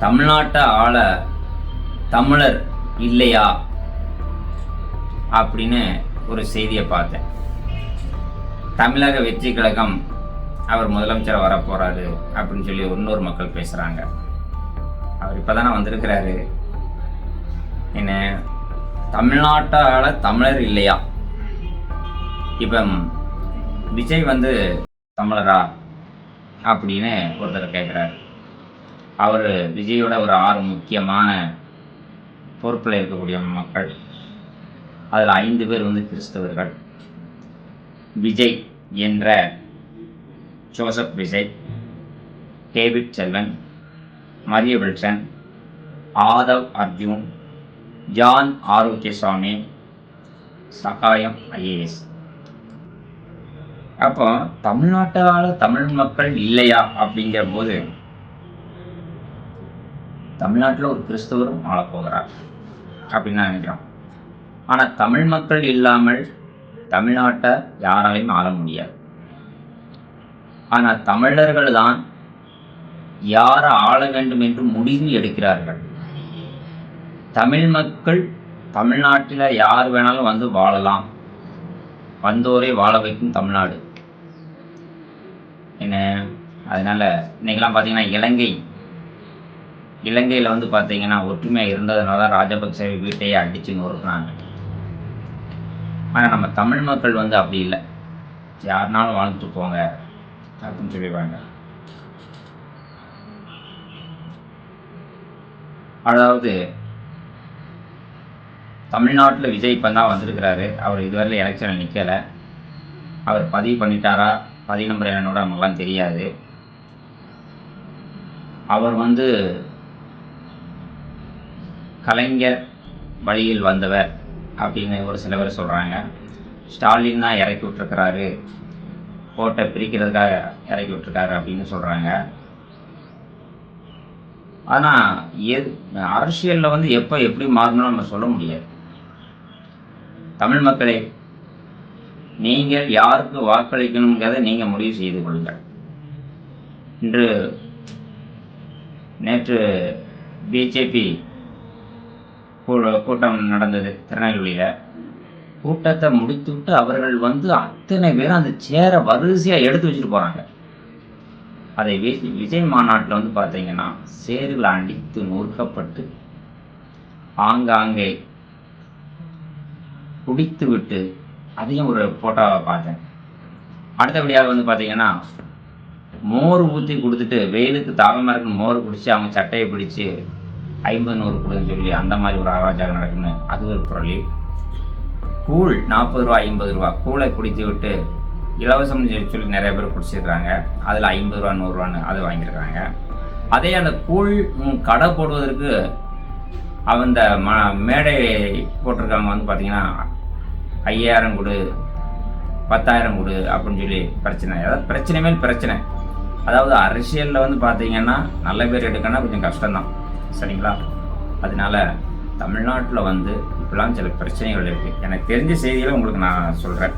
தமிழ்நாட்டை ஆள தமிழர் இல்லையா? அப்படின்னு ஒரு செய்தியை பார்த்தேன். தமிழக வெற்றி கழகம் அவர் முதலமைச்சர் வரப்போறாரு அப்படின்னு சொல்லி இன்னொரு மக்கள் பேசுறாங்க. அவர் இப்பதானே வந்திருக்கிறாரு. என்ன? தமிழ்நாட்டால தமிழர் இல்லையா? இப்போ விஜய் வந்து தமிழரா? அப்படின்னு ஒருத்தர் கேட்குறாரு அவர் விஜயோட ஒரு ஆறு முக்கியமான பொறுப்பில் இருக்கக்கூடிய மக்கள். அதில் ஐந்து பேர் வந்து கிறிஸ்தவர்கள். விஜய் என்ற Joseph Vijay David Selvan Maria Wilson Aadhav Arjun John Arokiasamy Sagayam IAS. அப்போ தமிழ்நாட்டால் தமிழ் மக்கள் இல்லையா அப்படிங்கிற போது தமிழ்நாட்டில் ஒரு கிறிஸ்தவரும் ஆளப் போகிறார் அப்படின்னு நான் நினைக்கிறோம் ஆனால் தமிழ் மக்கள் இல்லாமல் தமிழ்நாட்டை யாராலையும் ஆள முடியாது. ஆனால் தமிழர்கள் தான் யாரை ஆள வேண்டும் என்று முடிவு எடுக்கிறார்கள். தமிழ் மக்கள் தமிழ்நாட்டில் யார் வேணாலும் வந்து வாழலாம். வந்தோரை வாழ வைக்கும் தமிழ்நாடு. என்ன? அதனால் இன்றைக்கெல்லாம் பார்த்தீங்கன்னா இலங்கை இலங்கையில் வந்து பார்த்தீங்கன்னா ஒற்றுமையாக இருந்ததுனால தான் ராஜபக்சே வீட்டையே அடித்து நொறுக்குனாங்க. ஆனால் நம்ம தமிழ் மக்கள் வந்து அப்படி இல்லை. யாருனாலும் வாழ்ந்துட்டு போங்க அப்படின்னு சொல்லிடுவாங்க. அதாவது தமிழ்நாட்டில் விஜய் இப்போ தான் வந்திருக்கிறாரு. அவர் இதுவரையில் எலெக்ஷனில் நிற்கலை அவர் பதிவு பண்ணிட்டாரா? பதிவு நம்பர் என்னோட நமக்குலாம் தெரியாது. அவர் வந்து கலைஞர் வழியில் வந்தவர் அப்படின்னு ஒரு சில பேர் சொல்கிறாங்க ஸ்டாலின் தான் இறக்கி விட்டுருக்கிறாரு. ஓட்டை பிரிக்கிறதுக்காக இறக்கி விட்டுருக்காரு அப்படின்னு சொல்கிறாங்க ஆனால் எது அரசியலில் வந்து எப்போ எப்படி மாறணும்னு நம்ம சொல்ல முடியாது. தமிழ் மக்களே நீங்கள் யாருக்கு வாக்களிக்கணுங்கிறத நீங்கள் முடிவு செய்து கொள்ளுங்கள். இன்று நேற்று பிஜேபி கூட்டம் நடந்தது திருநெல்வேலியில். கூட்டத்தை முடித்து விட்டு அவர்கள் வந்து அத்தனை பேரும் அந்த சேரை வரிசையாக எடுத்து வச்சுட்டு போகிறாங்க அதை வி- விஜய் மாநாட்டில் வந்து பார்த்தீங்கன்னா சேர்கள் அடித்து நொறுக்கப்பட்டு ஆங்காங்கே குடித்து விட்டு அதையும் ஒரு ஃபோட்டோவை பார்த்தேன். அடுத்தபடியாக வந்து பார்த்தீங்கன்னா மோர் ஊற்றி கொடுத்துட்டு வெயிலுக்கு தாகமாக இருக்குன்னு மோர் குடித்து அவங்க சட்டையை பிடிச்சி ஐம்பது நூறு கொடுன்னு சொல்லி அந்த மாதிரி ஒரு அராஜகம் நடக்கும்னு அது ஒரு புரளி கூழ் நாற்பது ரூபா ஐம்பது ரூபா. கூழை குடித்து விட்டு இலவசம்னு சொல்லி சொல்லி நிறைய பேர் குடிச்சிருக்காங்க அதில் ஐம்பது ரூபா நூறுரூவான்னு அது வாங்கியிருக்காங்க அதே அந்த கூழ் கடை போடுவதற்கு அந்த ம மேடை போட்டிருக்கவங்க வந்து பார்த்தீங்கன்னா ஐயாயிரம் கொடு பத்தாயிரம் கொடு அப்படின்னு சொல்லி பிரச்சனை. அதாவது பிரச்சனை மேல் பிரச்சனை. அதாவது அரசியலில் வந்து பார்த்தீங்கன்னா நல்ல பேர் எடுக்கணும்னா கொஞ்சம் கஷ்டம்தான். சரிங்களா? அதனால தமிழ்நாட்டில் வந்து இப்படிலாம் சில பிரச்சனைகள் இருக்குது எனக்கு தெரிஞ்ச செய்திகளை உங்களுக்கு நான் சொல்கிறேன்